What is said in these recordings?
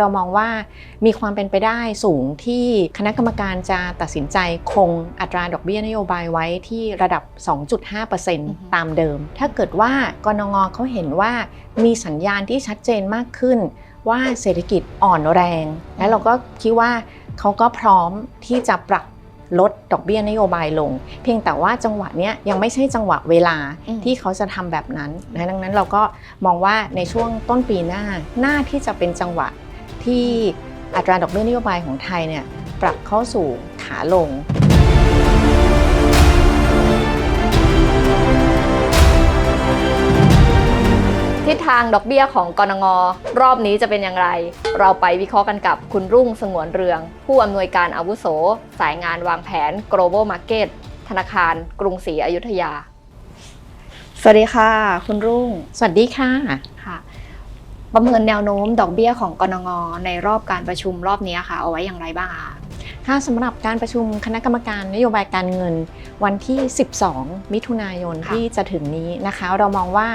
เรามองว่ามีความเป็นไปได้สูงที่คณะกรรมการจะตัดสินใจคงอัตราดอกเบี้ยนโยบายไว้ที่ระดับ 2.5%ตามเดิม ถ้าเกิดว่ากนงเขาเห็นว่ามีสัญญาณที่ชัดเจนมากขึ้น ว่าเศรษฐกิจอ่อนแรง และเราก็คิดว่าเขาก็พร้อมที่จะปรับลดดอกเบี้ยนโยบายลง เพียงแต่ว่าจังหวะเนี้ยยังไม่ใช่จังหวะเวลาอืมที่เขาจะทำแบบนั้นนะดังนั้นเราก็มองว่าในช่วงต้นปีหน้าน่าที่จะเป็นจังหวะ ที่อัตราดอกเบี้ยนโยบายของไทยเนี่ยปรับเข้าสู่ขาลง ทิศทางดอกเบี้ยของกรงงรอบนี้จะเป็นอย่างไร เราไปวิเคราะห์กันกับคุณรุ่งสงวนเรือง ผู้อำนวยการอาวุโส สายงานวางแผน global market ธนาคารกรุงศรีอยุธยา สวัสดีค่ะ คุณรุ่ง สวัสดีค่ะ ค่ะ ประเมินแนวโน้มดอกเบี้ยของกรงงในรอบการประชุมรอบนี้ค่ะ เอาไว้อย่างไรบ้างคะค่ะสำหรับการประชุมคณะกรรมการนโยบายการเงินวันที่ 12 มิถุนายนค่ะที่จะถึงนี้นะคะ เรามองว่า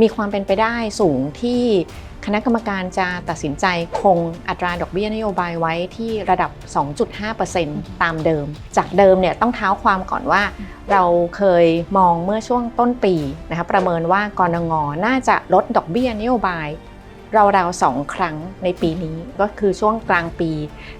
มีความเป็นไปได้สูงที่คณะกรรมการจะตัดสินใจคงอัตราดอกเบี้ยนโยบายไว้ที่ระดับ 2.5%ตามเดิม จากเดิมเนี่ยต้องเท้าความก่อนว่า เราเคยมองเมื่อช่วงต้นปีนะคะประเมินว่ากรงงน่าจะลดดอกเบี้ยนโยบาย ราวๆสองครั้งในปีนี้ก็คือช่วงกลางปี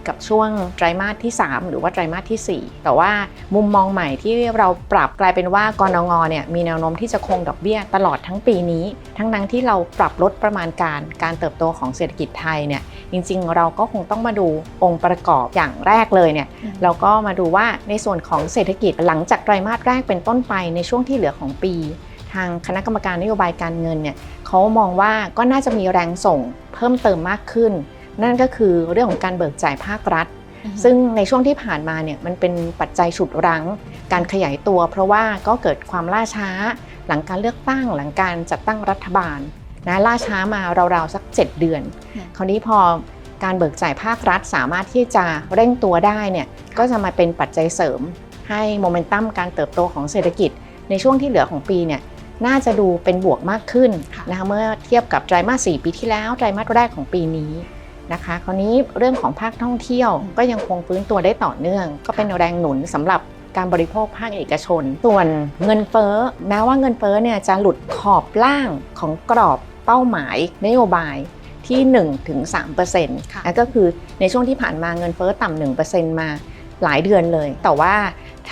กับช่วงไตรมาสที่ 3 หรือว่าไตรมาสที่ 4 แต่ว่ามุมมองใหม่ที่เราปรับกลายเป็นว่ากรงงเนี่ยมีแนวโน้มที่จะคงดอกเบี้ยตลอดทั้งปีนี้ ทั้งนั้นที่เราปรับลดประมาณการการเติบโตของเศรษฐกิจไทยเนี่ยจริงๆ เราก็คงต้องมาดูองค์ประกอบอย่างแรกเลยเนี่ยเราก็มาดูว่าในส่วนของเศรษฐกิจหลังจากไตรมาสแรกเป็นต้นไปในช่วงที่เหลือของปี ทางคณะกรรมการนโยบายการเงินเนี่ยเขามองว่าก็น่าจะมีแรงส่งเพิ่มเติมมากขึ้น นั่นก็คือเรื่องของการเบิกจ่ายภาครัฐ ซึ่งในช่วงที่ผ่านมาเนี่ยมันเป็นปัจจัยฉุดรั้ง การขยายตัว เพราะว่าก็เกิดความล่าช้า หลังการเลือกตั้งหลังการจัดตั้งรัฐบาลนะล่าช้ามาราวๆสัก 7 เดือนอืมคราวนี้พอการเบิกจ่ายภาครัฐสามารถที่จะเร่งตัวได้เนี่ยก็จะมาเป็นปัจจัยเสริม ให้โมเมนตัมการเติบโตของเศรษฐกิจ ในช่วงที่เหลือของปีเนี่ย น่าจะดูเป็นบวกมากขึ้นค่ะนะคะเมื่อเทียบกับไตรมาส 4 ปีที่แล้วไตรมาสแรกของปีนี้นะคะคราวนี้เรื่องของภาคท่องเที่ยวก็ยังคงฟื้นตัวได้ต่อเนื่อง ก็เป็นแรงหนุนสำหรับการบริโภคภาคเอกชน ส่วนเงินเฟ้อแม้ว่าเงินเฟ้อเนี่ยจะหลุดขอบล่างของกรอบเป้าหมายนโยบายที่1-3%ค่ะนั่นก็คือในช่วงที่ผ่านมาเงินเฟ้อต่ำ1%มาหลายเดือนเลย แต่ว่า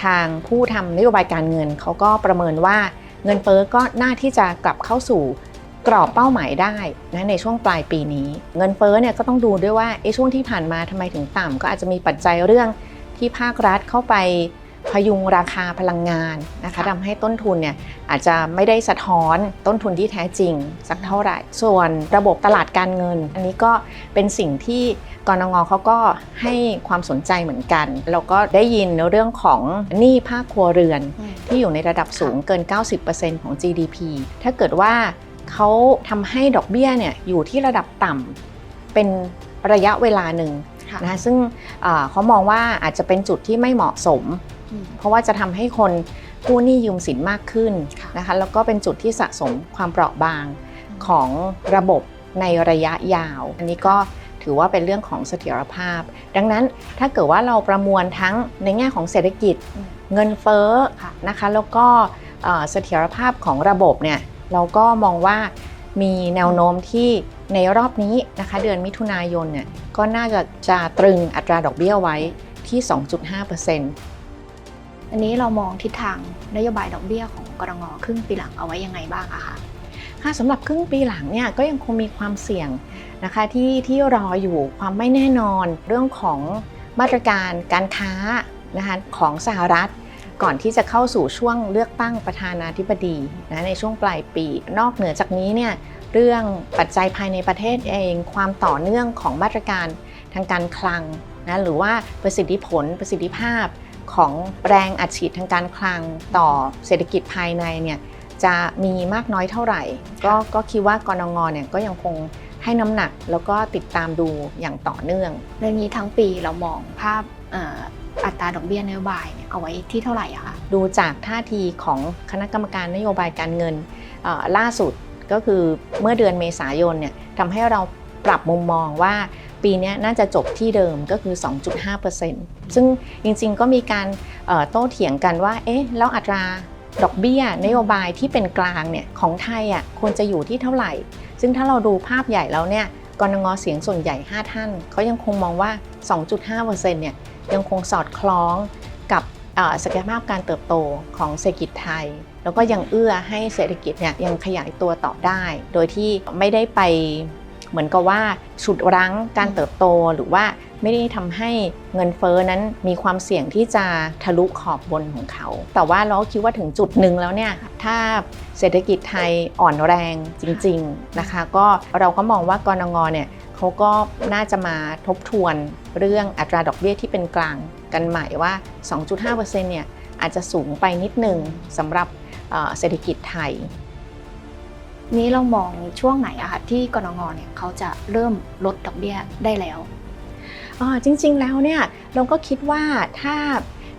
ทางผู้ทำนโยบายการเงินเขาก็ประเมินว่า เงินเฟ้อก็น่าที่จะกลับเข้าสู่กรอบเป้าหมายได้นะในช่วงปลายปีนี้ เงินเฟ้อเนี่ยก็ต้องดูด้วยว่าไอ้ช่วงที่ผ่านมาทำไมถึงต่ำก็อาจจะมีปัจจัยเรื่องที่ภาครัฐเข้าไป พยุงราคาพลังงานนะคะค่ะทำให้ต้นทุนเนี่ยอาจจะไม่ได้สะท้อนต้นทุนที่แท้จริง สักเท่าไหร่ ส่วนระบบตลาดการเงิน อันนี้ก็เป็นสิ่งที่กรงงเขาก็ให้ความสนใจเหมือนกันแล้วก็ได้ยินเรื่องของหนี้ภาคครัวเรือนอืมที่อยู่ในระดับสูงเกิน 90%ของ GDP ถ้าเกิดว่าเขาทำให้ดอกเบี้ยเนี่ยอยู่ที่ระดับต่ำเป็นระยะเวลาหนึ่งค่ะนะคะซึ่งเอ่อเขามองว่าอาจจะเป็นจุดที่ไม่เหมาะสมอืม เพราะว่าจะทำให้คนกู้หนี้ยืมสินมากขึ้นค่ะนะคะแล้วก็เป็นจุดที่สะสมความเปราะบางของระบบในระยะยาว อันนี้ก็ถือว่าเป็นเรื่องของเสถียรภาพ ดังนั้นถ้าเกิดว่าเราประมวลทั้งในแง่ของเศรษฐกิจอืมเงินเฟ้อค่ะนะคะแล้วก็เอ่อเสถียรภาพของระบบเนี่ยเราก็มองว่ามีแนวโน้มที่ในรอบนี้นะคะเดือนมิถุนายนเนี่ยก็น่าจะจะตรึงอัตราดอกเบี้ยไว้ที่ 2.5% อันนี้เรามองทิศทางนโยบายดอกเบี้ยของกรงงครึ่งปีหลังเอาไว้ยังไงบ้างอะคะค่ะสำหรับครึ่งปีหลังเนี่ยก็ยังคงมีความเสี่ยงนะคะที่ที่รออยู่ความไม่แน่นอนเรื่องของมาตรการการค้านะคะของสหรัฐ ก่อนที่จะเข้าสู่ช่วงเลือกตั้งประธานาธิบดีนะในช่วงปลายปี นอกเหนือจากนี้เนี่ยเรื่องปัจจัยภายในประเทศเอง ความต่อเนื่องของมาตรการทางการคลังนะหรือว่าประสิทธิผลประสิทธิภาพ ของแรงอัดฉีดทางการคลังต่อเศรษฐกิจภายในเนี่ยจะมีมากน้อยเท่าไหร่ ก็ก็คิดว่ากรงงเนี่ยก็ยังคงให้น้ำหนักแล้วก็ติดตามดูอย่างต่อเนื่อง เรื่องนี้ทั้งปีเรามองภาพเอ่ออัตราดอกเบี้ยนโยบายเนี่ยเอาไว้ที่เท่าไหร่อะคะดูจากท่าทีของคณะกรรมการนโยบายการเงินเอ่อล่าสุดก็คือเมื่อเดือนเมษายนเนี่ยทำให้เราปรับมุมมองว่า ปีนี้น่าจะจบที่เดิมก็คือ 2.5%ซึ่งจริงๆก็มีการโต้เถียงกันว่า เอ๊ะ แล้วอัตราดอกเบี้ยนโยบายที่เป็นกลางเนี่ยของไทยอะควรจะอยู่ที่เท่าไหร่ ซึ่งถ้าเราดูภาพใหญ่แล้วเนี่ยกรงเสียงส่วนใหญ่ 5 ท่าน เขายังคงมองว่า 2.5%เนี่ยยังคงสอดคล้องกับศักยภาพการเติบโตของเศรษฐกิจไทย แล้วก็ยังเอื้อให้เศรษฐกิจเนี่ยยังขยายตัวต่อได้ โดยที่ไม่ได้ไป เหมือนกับว่าฉุดรั้งการเติบโตหรือว่าไม่ได้ทำให้เงินเฟ้อนั้นมีความเสี่ยงที่จะทะลุขอบบนของเขา แต่ว่าเราก็คิดว่าถึงจุดหนึ่งแล้วเนี่ยถ้าเศรษฐกิจไทยอ่อนแรงจริง ๆนะคะ ก็เราก็มองว่ากรงงเนี่ยเขาก็น่าจะมาทบทวนเรื่องอัตราดอกเบี้ยที่เป็นกลางกันใหม่ว่า 2.5%เนี่ยอาจจะสูงไปนิดหนึ่งสำหรับเศรษฐกิจไทย นี้เรามองช่วงไหนอะคะที่กรงงเนี่ยเขาจะเริ่มลดดอกเบี้ยได้แล้วอ่าจริงๆแล้วเนี่ยเราก็คิดว่าถ้า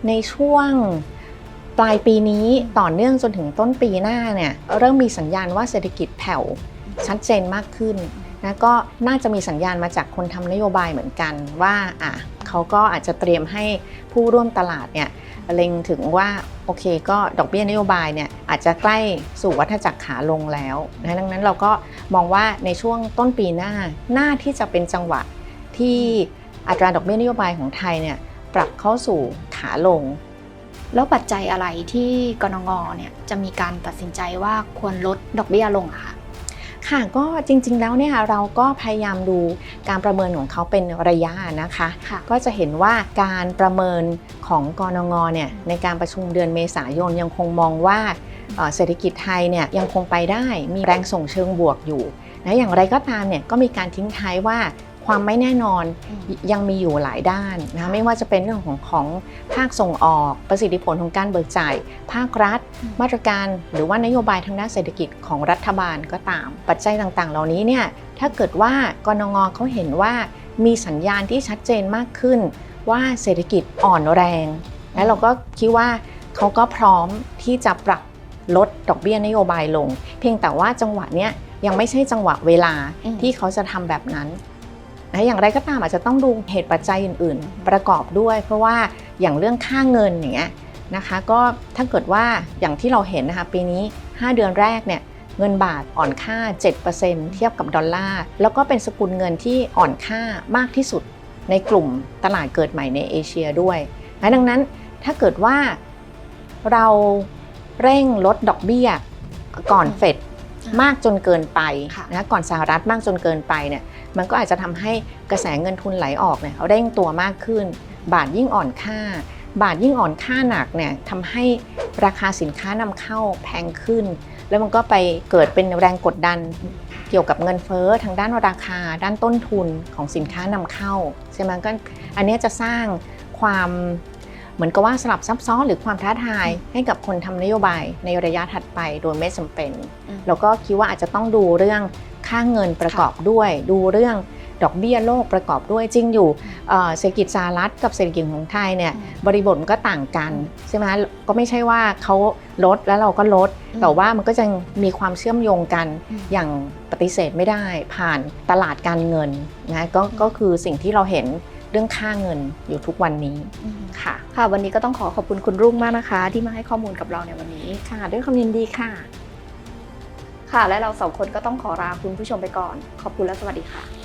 ในช่วงปลายปีนี้ต่อเนื่องจนถึงต้นปีหน้าเนี่ยเริ่มมีสัญญาณว่าเศรษฐกิจแผ่วชัดเจนมากขึ้นนะก็น่าจะมีสัญญาณมาจากคนทำนโยบายเหมือนกันว่าอะ เขาก็อาจจะเตรียมให้ผู้ร่วมตลาดเนี่ยเล็งถึงว่าโอเคก็ดอกเบี้ยนโยบายเนี่ยอาจจะใกล้สู่วัฏจักรขาลงแล้วนะดังนั้นเราก็มองว่าในช่วงต้นปีหน้าหน่าที่จะเป็นจังหวะที่อัตราดอกเบี้ยนโยบายของไทยเนี่ยปรับเข้าสู่ขาลง แล้วปัจจัยอะไรที่กรงงเนี่ยจะมีการตัดสินใจว่าควรลดดอกเบี้ยลงคะ ค่ะก็จริงๆแล้วเนี่ยเราก็พยายามดูการประเมินของเขาเป็นระยะนะคะค่ะก็จะเห็นว่าการประเมินของกรงงเนี่ยในการประชุมเดือนเมษายนยังคงมองว่าเอ่อเศรษฐกิจไทยเนี่ยยังคงไปได้มีแรงส่งเชิงบวกอยู่นะอย่างไรก็ตามเนี่ยก็มีการทิ้งท้ายว่า ความไม่แน่นอนยังมีอยู่หลายด้านนะคะไม่ว่าจะเป็นเรื่องของของภาคส่งออกประสิทธิผลของการเบิกจ่าย ภาครัฐอืมมาตรการหรือว่านโยบายทางด้านเศรษฐกิจของรัฐบาลก็ตาม ปัจจัยต่างๆ เหล่านี้เนี่ยถ้าเกิดว่ากรงงเขาเห็นว่ามีสัญญาณที่ชัดเจนมากขึ้น ว่าเศรษฐกิจอ่อนแรง และเราก็คิดว่าเขาก็พร้อมที่จะปรับลดดอกเบี้ยนโยบายลง เพียงแต่ว่าจังหวะเนี้ยยังไม่ใช่จังหวะเวลาอืมที่เขาจะทำแบบนั้น นะอย่างไรก็ตามอาจจะต้องดูเหตุปัจจัยอื่น ๆ ประกอบด้วย เพราะว่าอย่างเรื่องค่าเงินอย่างเงี้ยนะคะก็ถ้าเกิดว่าอย่างที่เราเห็นนะคะปีนี้ 5 เดือนแรกเนี่ยเงินบาทอ่อนค่า 7%เทียบกับดอลลาร์แล้วก็เป็นสกุลเงินที่อ่อนค่ามากที่สุดในกลุ่มตลาดเกิดใหม่ในเอเชียด้วยนะดังนั้นถ้าเกิดว่าเราเร่งลดดอกเบี้ยก่อนเฟด มากจนเกินไปค่ะนะก่อนสหรัฐมากจนเกินไปเนี่ยมันก็อาจจะทำให้กระแสเงินทุนไหลออกเนี่ยเร่งตัวมากขึ้น บาทยิ่งอ่อนค่า บาทยิ่งอ่อนค่าหนักเนี่ยทำให้ราคาสินค้านำเข้าแพงขึ้น แล้วมันก็ไปเกิดเป็นแรงกดดันเกี่ยวกับเงินเฟ้อทางด้านราคา ด้านต้นทุนของสินค้านำเข้าใช่ไหมก็อันเนี้ยจะสร้างความ เหมือนกับว่าสลับซับซ้อนหรือความท้าทายให้กับคนทำนโยบายในระยะถัดไปโดยไม่จำเป็น แล้วก็คิดว่าอาจจะต้องดูเรื่องค่าเงินประกอบด้วย ดูเรื่องดอกเบี้ยโลกประกอบด้วยจริงอยู่เอ่อเศรษฐกิจสหรัฐกับเศรษฐกิจของไทยเนี่ยบริบทมันก็ต่างกันใช่ไหมก็ไม่ใช่ว่าเขาลดแล้วเราก็ลดอืมแต่ว่ามันก็จะมีความเชื่อมโยงกันอืมอย่างปฏิเสธไม่ได้ผ่านตลาดการเงินนะก็ก็คือสิ่งที่เราเห็น เรื่องค่าเงินอยู่ทุกวันนี้อืมค่ะ ค่ะ วันนี้ก็ต้องขอขอบคุณคุณรุ่งมากนะคะ ที่มาให้ข้อมูลกับเราในวันนี้ค่ะ ด้วยความยินดีค่ะ ค่ะ และเราสองคนก็ต้องขอลาคุณผู้ชมไปก่อน ขอบคุณและสวัสดีค่ะ